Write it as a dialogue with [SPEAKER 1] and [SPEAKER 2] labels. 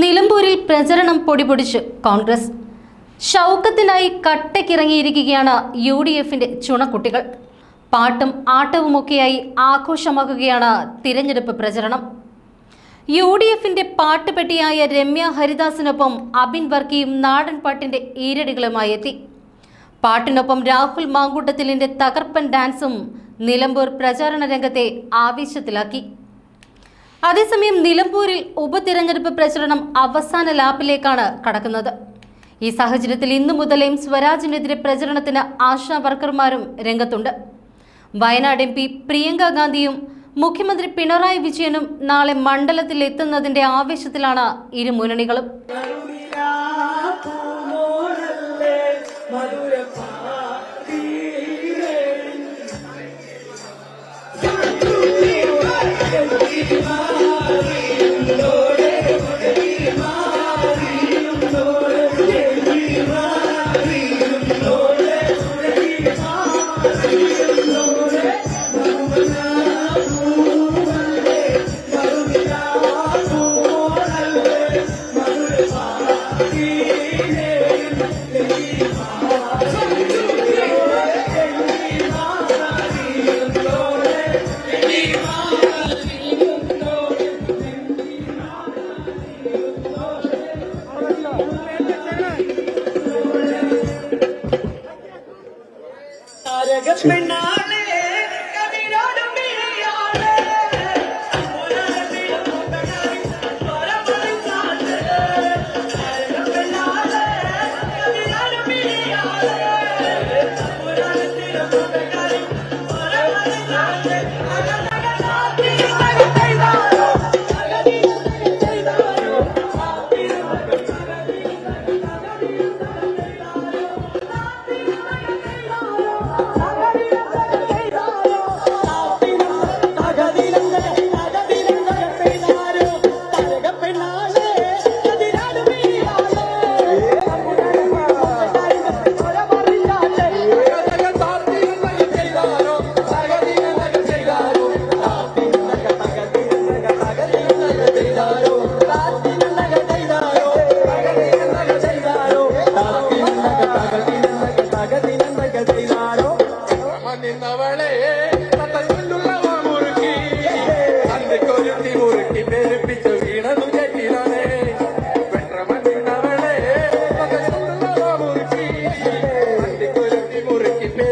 [SPEAKER 1] നിലമ്പൂരിൽ പ്രചരണം പൊടിപൊടിച്ച് കോൺഗ്രസ്. ഷൗക്കത്തിനായി കട്ടക്കിറങ്ങിയിരിക്കുകയാണ് യു ഡി എഫിന്റെ ചുണക്കുട്ടികൾ. പാട്ടും ആട്ടവുമൊക്കെയായി ആഘോഷമാക്കുകയാണ് തിരഞ്ഞെടുപ്പ് പ്രചരണം. യു ഡി എഫിന്റെ പാട്ടുപെട്ടിയായ രമ്യ ഹരിദാസിനൊപ്പം അബിൻ വർക്കിയും നാടൻ പാട്ടിന്റെ ഈരടികളുമായി എത്തി പാട്ടിനൊപ്പം രാഹുൽ മാങ്കൂട്ടത്തിലിന്റെ തകർപ്പൻ ഡാൻസും നിലമ്പൂർ പ്രചാരണ രംഗത്തെ ആവേശത്തിലാക്കി. അതേസമയം നിലമ്പൂരിൽ ഉപതിരഞ്ഞെടുപ്പ് പ്രചരണം അവസാന ലാപ്പിലേക്കാണ് കടക്കുന്നത്. ഈ സാഹചര്യത്തിൽ ഇന്നു മുതലേയും സ്വരാജിനെതിരെ പ്രചരണത്തിന് ആശാ വർക്കർമാരും രംഗത്തുണ്ട്. വയനാട് എം പി പ്രിയങ്ക ഗാന്ധിയും മുഖ്യമന്ത്രി പിണറായി വിജയനും നാളെ മണ്ഡലത്തിൽ എത്തുന്നതിന്റെ ആവേശത്തിലാണ് ഇരു മുന്നണികളും.
[SPEAKER 2] ஜெகத்